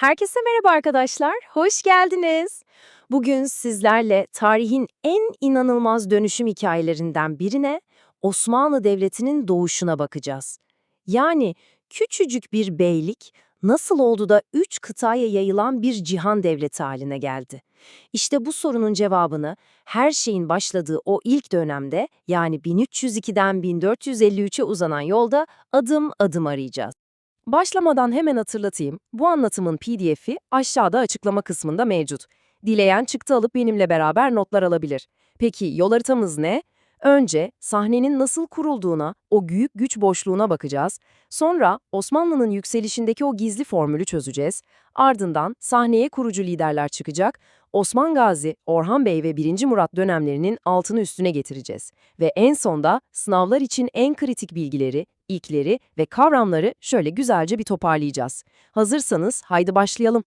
Herkese merhaba arkadaşlar, hoş geldiniz. Bugün sizlerle tarihin en inanılmaz dönüşüm hikayelerinden birine, Osmanlı Devleti'nin doğuşuna bakacağız. Yani küçücük bir beylik nasıl oldu da üç kıtaya yayılan bir cihan devleti haline geldi? İşte bu sorunun cevabını her şeyin başladığı o ilk dönemde yani 1302'den 1453'e uzanan yolda adım adım arayacağız. Başlamadan hemen hatırlatayım, bu anlatımın pdf'i aşağıda açıklama kısmında mevcut. Dileyen çıktı alıp benimle beraber notlar alabilir. Peki yol haritamız ne? Önce sahnenin nasıl kurulduğuna, o büyük güç boşluğuna bakacağız. Sonra Osmanlı'nın yükselişindeki o gizli formülü çözeceğiz. Ardından sahneye kurucu liderler çıkacak. Osman Gazi, Orhan Bey ve 1. Murat dönemlerinin altını üstüne getireceğiz. Ve en sonda sınavlar için en kritik bilgileri, ilkleri ve kavramları şöyle güzelce bir toparlayacağız. Hazırsanız haydi başlayalım.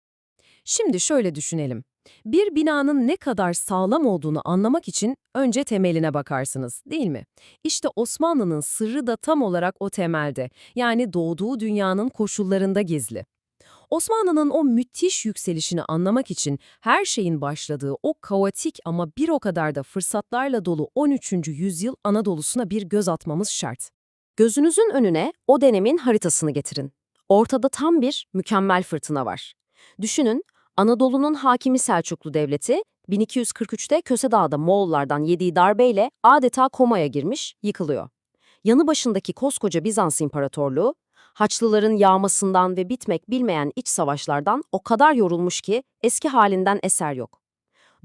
Şimdi şöyle düşünelim. Bir binanın ne kadar sağlam olduğunu anlamak için önce temeline bakarsınız, değil mi? İşte Osmanlı'nın sırrı da tam olarak o temelde, yani doğduğu dünyanın koşullarında gizli. Osmanlı'nın o müthiş yükselişini anlamak için her şeyin başladığı o kaotik ama bir o kadar da fırsatlarla dolu 13. yüzyıl Anadolu'suna bir göz atmamız şart. Gözünüzün önüne o dönemin haritasını getirin. Ortada tam bir mükemmel fırtına var. Düşünün, Anadolu'nun hakimi Selçuklu Devleti, 1243'te Kösedağ'da Moğollardan yediği darbeyle adeta komaya girmiş, yıkılıyor. Yanı başındaki koskoca Bizans İmparatorluğu, Haçlıların yağmasından ve bitmek bilmeyen iç savaşlardan o kadar yorulmuş ki eski halinden eser yok.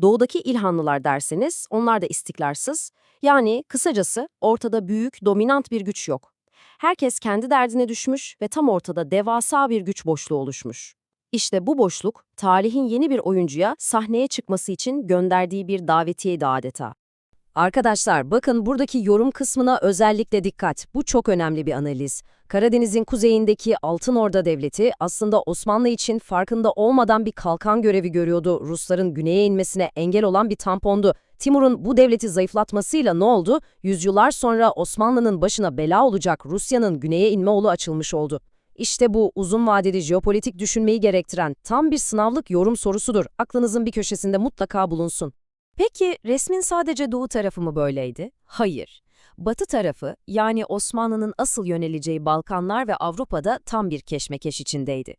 Doğudaki İlhanlılar derseniz onlar da istiklarsız, yani kısacası ortada büyük, dominant bir güç yok. Herkes kendi derdine düşmüş ve tam ortada devasa bir güç boşluğu oluşmuş. İşte bu boşluk, tarihin yeni bir oyuncuya sahneye çıkması için gönderdiği bir davetiyeydi adeta. Arkadaşlar bakın buradaki yorum kısmına özellikle dikkat. Bu çok önemli bir analiz. Karadeniz'in kuzeyindeki Altın Orda Devleti aslında Osmanlı için farkında olmadan bir kalkan görevi görüyordu. Rusların güneye inmesine engel olan bir tampondu. Timur'un bu devleti zayıflatmasıyla ne oldu? Yüzyıllar sonra Osmanlı'nın başına bela olacak Rusya'nın güneye inme yolu açılmış oldu. İşte bu uzun vadeli jeopolitik düşünmeyi gerektiren tam bir sınavlık yorum sorusudur. Aklınızın bir köşesinde mutlaka bulunsun. Peki resmin sadece doğu tarafı mı böyleydi? Hayır. Batı tarafı yani Osmanlı'nın asıl yöneleceği Balkanlar ve Avrupa'da tam bir keşmekeş içindeydi.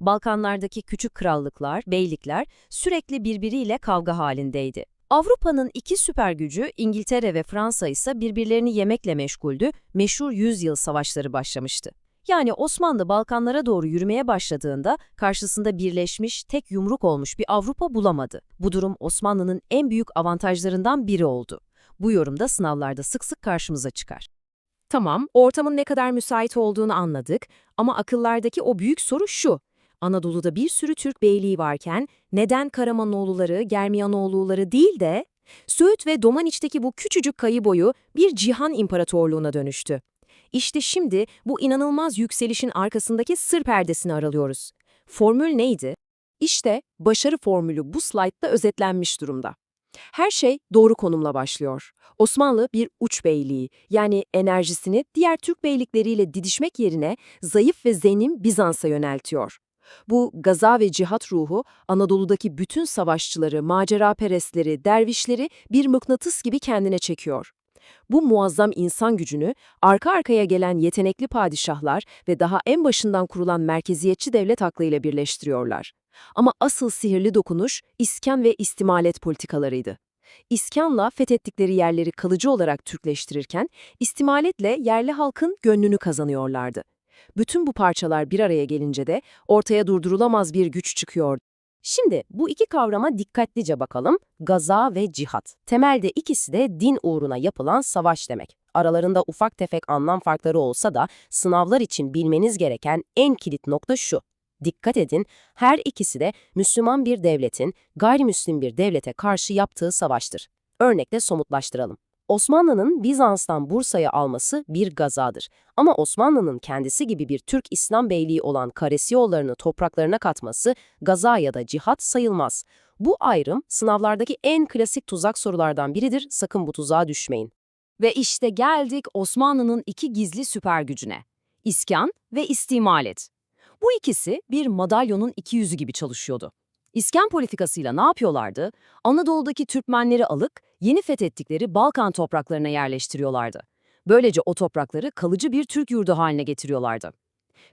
Balkanlardaki küçük krallıklar, beylikler sürekli birbiriyle kavga halindeydi. Avrupa'nın iki süper gücü İngiltere ve Fransa ise birbirlerini yemekle meşguldü, meşhur yüzyıl savaşları başlamıştı. Yani Osmanlı Balkanlara doğru yürümeye başladığında karşısında birleşmiş, tek yumruk olmuş bir Avrupa bulamadı. Bu durum Osmanlı'nın en büyük avantajlarından biri oldu. Bu yorumda sınavlarda sık sık karşımıza çıkar. Tamam, ortamın ne kadar müsait olduğunu anladık ama akıllardaki o büyük soru şu. Anadolu'da bir sürü Türk beyliği varken neden Karamanoğulları, Germiyanoğulları değil de Söğüt ve Domaniç'teki bu küçücük kayı boyu bir cihan imparatorluğuna dönüştü? İşte şimdi bu inanılmaz yükselişin arkasındaki sır perdesini aralıyoruz. Formül neydi? İşte başarı formülü bu slaytta özetlenmiş durumda. Her şey doğru konumla başlıyor. Osmanlı bir uç beyliği, yani enerjisini diğer Türk beylikleriyle didişmek yerine zayıf ve zenim Bizans'a yöneltiyor. Bu gaza ve cihat ruhu Anadolu'daki bütün savaşçıları, macera perestleri, dervişleri bir mıknatıs gibi kendine çekiyor. Bu muazzam insan gücünü arka arkaya gelen yetenekli padişahlar ve daha en başından kurulan merkeziyetçi devlet aklıyla birleştiriyorlar. Ama asıl sihirli dokunuş iskan ve istimalet politikalarıydı. İskanla fethettikleri yerleri kalıcı olarak Türkleştirirken, istimaletle yerli halkın gönlünü kazanıyorlardı. Bütün bu parçalar bir araya gelince de ortaya durdurulamaz bir güç çıkıyor. Şimdi bu iki kavrama dikkatlice bakalım. Gaza ve cihat. Temelde ikisi de din uğruna yapılan savaş demek. Aralarında ufak tefek anlam farkları olsa da sınavlar için bilmeniz gereken en kilit nokta şu. Dikkat edin, her ikisi de Müslüman bir devletin gayrimüslim bir devlete karşı yaptığı savaştır. Örnekle somutlaştıralım. Osmanlı'nın Bizans'tan Bursa'yı alması bir gazadır. Ama Osmanlı'nın kendisi gibi bir Türk İslam beyliği olan Karesiyoğullarını topraklarına katması gaza ya da cihat sayılmaz. Bu ayrım sınavlardaki en klasik tuzak sorulardan biridir, sakın bu tuzağa düşmeyin. Ve işte geldik Osmanlı'nın iki gizli süper gücüne. İskan ve istimalet. Bu ikisi bir madalyonun iki yüzü gibi çalışıyordu. İskan politikasıyla ne yapıyorlardı? Anadolu'daki Türkmenleri alıp yeni fethettikleri Balkan topraklarına yerleştiriyorlardı. Böylece o toprakları kalıcı bir Türk yurdu haline getiriyorlardı.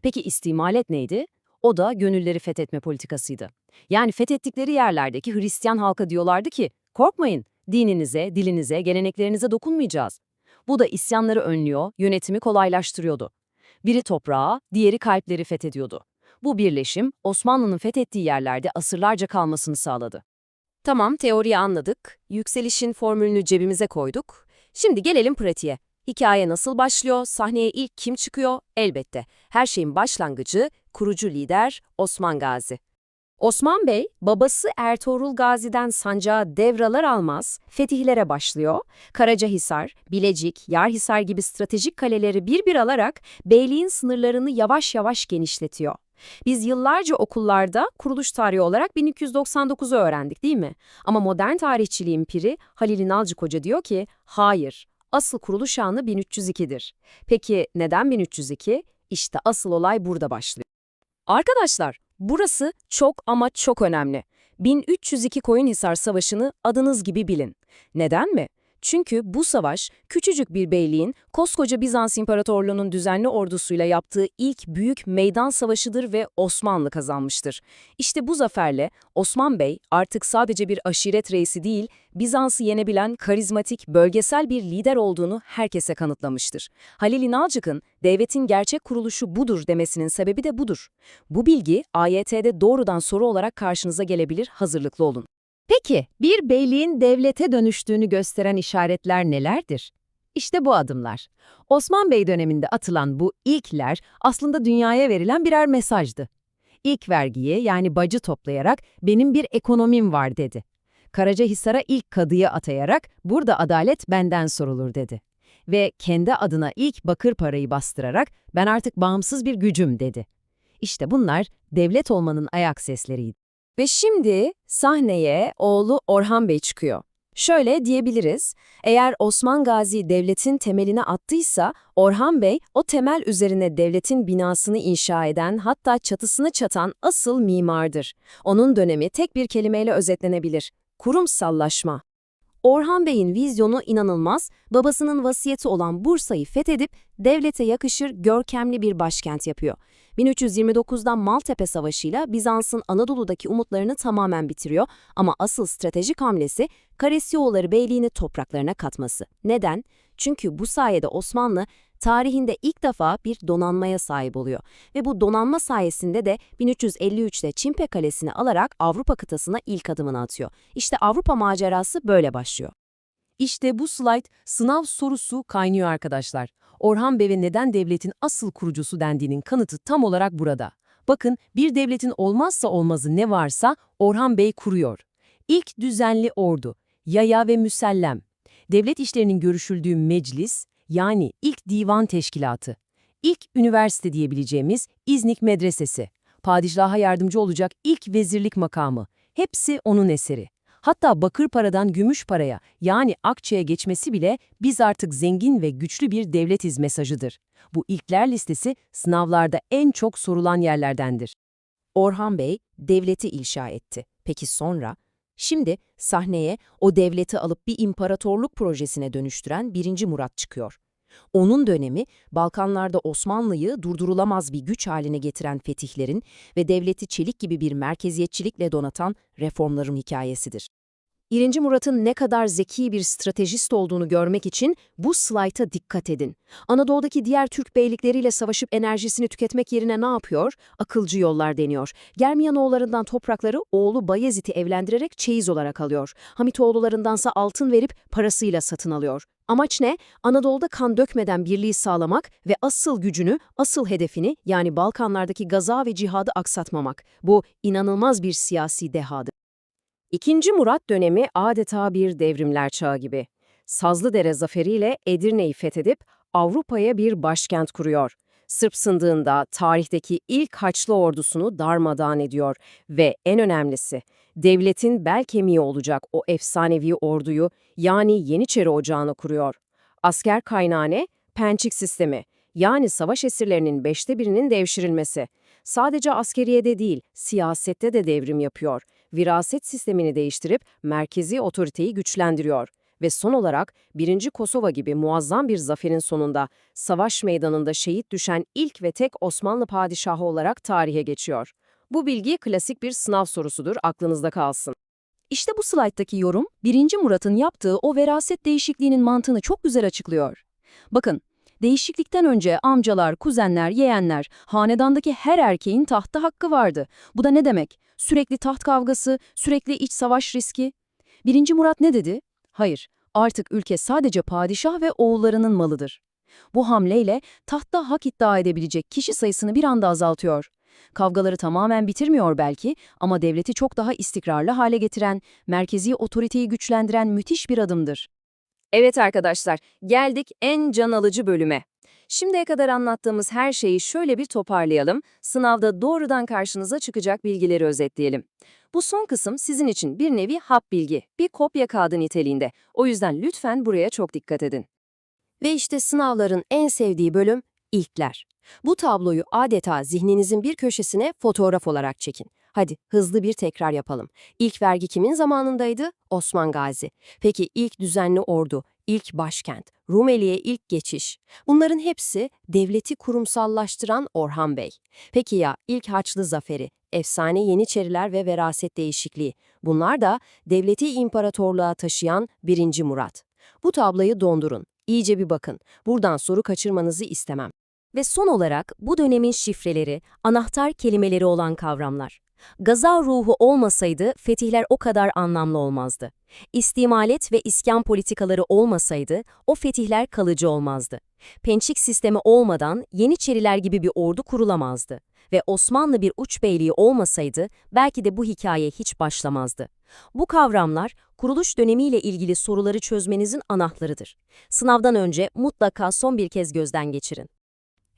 Peki istimalet neydi? O da gönülleri fethetme politikasıydı. Yani fethettikleri yerlerdeki Hristiyan halka diyorlardı ki, korkmayın, dininize, dilinize, geleneklerinize dokunmayacağız. Bu da isyanları önlüyor, yönetimi kolaylaştırıyordu. Biri toprağa, diğeri kalpleri fethediyordu. Bu birleşim Osmanlı'nın fethettiği yerlerde asırlarca kalmasını sağladı. Tamam, teoriyi anladık. Yükselişin formülünü cebimize koyduk. Şimdi gelelim pratiğe. Hikaye nasıl başlıyor, sahneye ilk kim çıkıyor? Elbette. Her şeyin başlangıcı kurucu lider Osman Gazi. Osman Bey, babası Ertuğrul Gazi'den sancağı devralar almaz, fetihlere başlıyor. Karacahisar, Bilecik, Yarhisar gibi stratejik kaleleri bir bir alarak beyliğin sınırlarını yavaş yavaş genişletiyor. Biz yıllarca okullarda kuruluş tarihi olarak 1299'u öğrendik değil mi? Ama modern tarihçiliğin piri Halil İnalcık Hoca diyor ki, hayır, asıl kuruluş anı 1302'dir. Peki neden 1302? İşte asıl olay burada başlıyor. Arkadaşlar, burası çok ama çok önemli. 1302 Koyunhisar Savaşı'nı adınız gibi bilin. Neden mi? Çünkü bu savaş küçücük bir beyliğin koskoca Bizans İmparatorluğu'nun düzenli ordusuyla yaptığı ilk büyük meydan savaşıdır ve Osmanlı kazanmıştır. İşte bu zaferle Osman Bey artık sadece bir aşiret reisi değil, Bizans'ı yenebilen karizmatik, bölgesel bir lider olduğunu herkese kanıtlamıştır. Halil İnalcık'ın devletin gerçek kuruluşu budur demesinin sebebi de budur. Bu bilgi AYT'de doğrudan soru olarak karşınıza gelebilir, hazırlıklı olun. Peki, bir beyliğin devlete dönüştüğünü gösteren işaretler nelerdir? İşte bu adımlar. Osman Bey döneminde atılan bu ilkler aslında dünyaya verilen birer mesajdı. İlk vergiyi yani bacı toplayarak benim bir ekonomim var dedi. Karacahisar'a ilk kadıyı atayarak burada adalet benden sorulur dedi. Ve kendi adına ilk bakır parayı bastırarak ben artık bağımsız bir gücüm dedi. İşte bunlar devlet olmanın ayak sesleriydi. Ve şimdi sahneye oğlu Orhan Bey çıkıyor. Şöyle diyebiliriz, eğer Osman Gazi devletin temelini attıysa, Orhan Bey o temel üzerine devletin binasını inşa eden hatta çatısını çatan asıl mimardır. Onun dönemi tek bir kelimeyle özetlenebilir, kurumsallaşma. Orhan Bey'in vizyonu inanılmaz, babasının vasiyeti olan Bursa'yı fethedip devlete yakışır görkemli bir başkent yapıyor. 1329'dan Maltepe Savaşı'yla Bizans'ın Anadolu'daki umutlarını tamamen bitiriyor ama asıl stratejik hamlesi Karesyoğulları Beyliğini topraklarına katması. Neden? Çünkü bu sayede Osmanlı tarihinde ilk defa bir donanmaya sahip oluyor ve bu donanma sayesinde de 1353'te Çimpe Kalesi'ni alarak Avrupa kıtasına ilk adımını atıyor. İşte Avrupa macerası böyle başlıyor. İşte bu slide sınav sorusu kaynıyor arkadaşlar. Orhan Bey'e neden devletin asıl kurucusu dendiğinin kanıtı tam olarak burada. Bakın bir devletin olmazsa olmazı ne varsa Orhan Bey kuruyor. İlk düzenli ordu, yaya ve müsellem, devlet işlerinin görüşüldüğü meclis, yani ilk divan teşkilatı, ilk üniversite diyebileceğimiz İznik Medresesi, padişaha yardımcı olacak ilk vezirlik makamı, hepsi onun eseri. Hatta bakır paradan gümüş paraya yani akçeye geçmesi bile biz artık zengin ve güçlü bir devletiz mesajıdır. Bu ilkler listesi sınavlarda en çok sorulan yerlerdendir. Orhan Bey devleti inşa etti. Peki sonra? Şimdi sahneye o devleti alıp bir imparatorluk projesine dönüştüren 1. Murat çıkıyor. Onun dönemi Balkanlarda Osmanlı'yı durdurulamaz bir güç haline getiren fetihlerin ve devleti çelik gibi bir merkeziyetçilikle donatan reformların hikayesidir. 1. Murat'ın ne kadar zeki bir stratejist olduğunu görmek için bu slayta dikkat edin. Anadolu'daki diğer Türk beylikleriyle savaşıp enerjisini tüketmek yerine ne yapıyor? Akılcı yollar deniyor. Germiyanoğullarından toprakları oğlu Bayezid'i evlendirerek çeyiz olarak alıyor. Hamitoğullarındansa altın verip parasıyla satın alıyor. Amaç ne? Anadolu'da kan dökmeden birliği sağlamak ve asıl gücünü, asıl hedefini yani Balkanlardaki gaza ve cihadı aksatmamak. Bu inanılmaz bir siyasi dehadır. İkinci Murat dönemi adeta bir devrimler çağı gibi. Sazlıdere zaferiyle Edirne'yi fethedip Avrupa'ya bir başkent kuruyor. Sırp sındığında tarihteki ilk Haçlı ordusunu darmadağın ediyor ve en önemlisi devletin bel kemiği olacak o efsanevi orduyu yani Yeniçeri Ocağı'nı kuruyor. Asker kaynağı ne? Pençik sistemi yani savaş esirlerinin beşte birinin devşirilmesi. sadece askeriyede değil, siyasette de devrim yapıyor. Viraset sistemini değiştirip merkezi otoriteyi güçlendiriyor. Ve son olarak 1. Kosova gibi muazzam bir zaferin sonunda savaş meydanında şehit düşen ilk ve tek Osmanlı padişahı olarak tarihe geçiyor. Bu bilgi klasik bir sınav sorusudur, aklınızda kalsın. İşte bu slayttaki yorum, 1. Murat'ın yaptığı o veraset değişikliğinin mantığını çok güzel açıklıyor. Bakın, değişiklikten önce amcalar, kuzenler, yeğenler, hanedandaki her erkeğin tahta hakkı vardı. Bu da ne demek? Sürekli taht kavgası, sürekli iç savaş riski. 1. Murat ne dedi? Hayır, artık ülke sadece padişah ve oğullarının malıdır. Bu hamleyle tahtta hak iddia edebilecek kişi sayısını bir anda azaltıyor. Kavgaları tamamen bitirmiyor belki ama devleti çok daha istikrarlı hale getiren, merkezi otoriteyi güçlendiren müthiş bir adımdır. Evet arkadaşlar, geldik en can alıcı bölüme. Şimdiye kadar anlattığımız her şeyi şöyle bir toparlayalım, sınavda doğrudan karşınıza çıkacak bilgileri özetleyelim. Bu son kısım sizin için bir nevi hap bilgi, bir kopya kağıdı niteliğinde. O yüzden lütfen buraya çok dikkat edin. Ve işte sınavların en sevdiği bölüm ilkler. Bu tabloyu adeta zihninizin bir köşesine fotoğraf olarak çekin. Hadi hızlı bir tekrar yapalım. İlk vergi kimin zamanındaydı? Osman Gazi. Peki ilk düzenli ordu, ilk başkent, Rumeli'ye ilk geçiş. Bunların hepsi devleti kurumsallaştıran Orhan Bey. Peki ya ilk Haçlı Zaferi, efsane Yeniçeriler ve veraset değişikliği. Bunlar da devleti imparatorluğa taşıyan 1. Murat. Bu tabloyu dondurun. İyice bir bakın. Buradan soru kaçırmanızı istemem. Ve son olarak bu dönemin şifreleri, anahtar kelimeleri olan kavramlar. Gaza ruhu olmasaydı fetihler o kadar anlamlı olmazdı. İstimalet ve iskan politikaları olmasaydı o fetihler kalıcı olmazdı. Pençik sistemi olmadan Yeniçeriler gibi bir ordu kurulamazdı. Ve Osmanlı bir uç beyliği olmasaydı belki de bu hikaye hiç başlamazdı. Bu kavramlar kuruluş dönemiyle ilgili soruları çözmenizin anahtarıdır. Sınavdan önce mutlaka son bir kez gözden geçirin.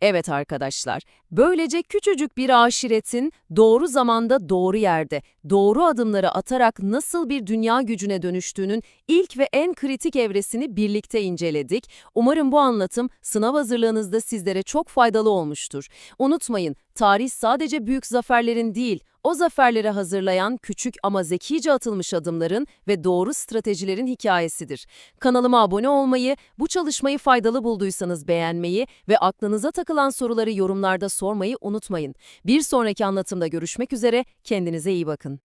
Evet arkadaşlar, böylece küçücük bir aşiretin doğru zamanda doğru yerde, doğru adımları atarak nasıl bir dünya gücüne dönüştüğünün ilk ve en kritik evresini birlikte inceledik. Umarım bu anlatım sınav hazırlığınızda sizlere çok faydalı olmuştur. Unutmayın, tarih sadece büyük zaferlerin değil, o zaferleri hazırlayan küçük ama zekice atılmış adımların ve doğru stratejilerin hikayesidir. Kanalıma abone olmayı, bu çalışmayı faydalı bulduysanız beğenmeyi ve aklınıza takılan soruları yorumlarda sormayı unutmayın. Bir sonraki anlatımda görüşmek üzere, kendinize iyi bakın.